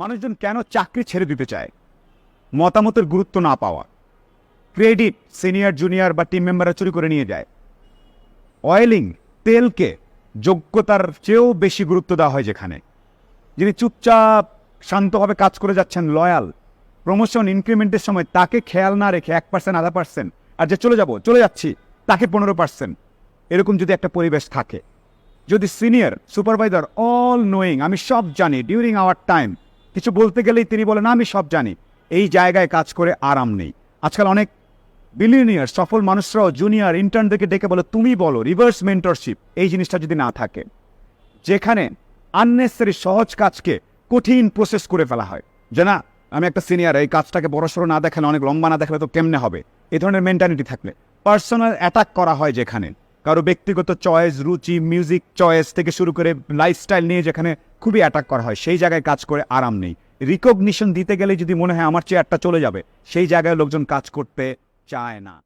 মানুষজন কেন চাকরি ছেড়ে দিতে চায়? মতামতের গুরুত্ব না পাওয়া। ক্রেডিট সিনিয়র, জুনিয়র বা টিম মেম্বাররা চুরি করে নিয়ে যায়। অয়েলিং তেলকে যোগ্যতার চেয়েও বেশি গুরুত্ব দেওয়া হয় যেখানে। যিনি চুপচাপ, শান্তভাবে কাজ করে যাচ্ছেন, লয়াল, প্রমোশন, ইনক্রিমেন্টের সময় তাকে খেয়াল না রেখে এক পার্সেন্ট, আধা পার্সেন্ট, আর যে চলে যাব, চলে যাচ্ছি, তাকে পনেরো পার্সেন্ট, এরকম যদি একটা পরিবেশ থাকে। যদি সিনিয়র, সুপারভাইজার অল নোয়িং আমি সব জানি ডিউরিং আওয়ার টাইম কিছু বলতে গেলেই তিনি বলেন, আমি সব জানি। এই জায়গায় কাজ করে আরাম নেই। আজকাল অনেক বিলিয়নিয়ার সফল মানুষরাও জুনিয়র ইন্টার্নদেরকে ডেকে বলে, তুমি বলো রিভার্স মেন্টরশিপ এই জিনিসটা যদি না থাকে, যেখানে আননেসারি সহজ কাজকে কঠিন প্রসেস করে ফেলা হয়। যে না, আমি একটা সিনিয়র এই কাজটাকে বড়সড় না দেখালে, অনেক লম্বা না দেখালে তো কেমনে হবে? এ ধরনের মেন্টালিটি থাকলে। পার্সোনাল অ্যাটাক করা হয় যেখানে। কারও ব্যক্তিগত চয়েস রুচি মিউজিক চয়েস থেকে শুরু করে লাইফস্টাইল নিয়ে যেখানে খুবই অ্যাটাক করা হয়। সেই জায়গায় কাজ করে আরাম নেই। রিকগনিশন দিতে গেলে যদি মনে হয় আমার চেয়ারটা চলে যাবে, সেই জায়গায় লোকজন কাজ করতে চায় না।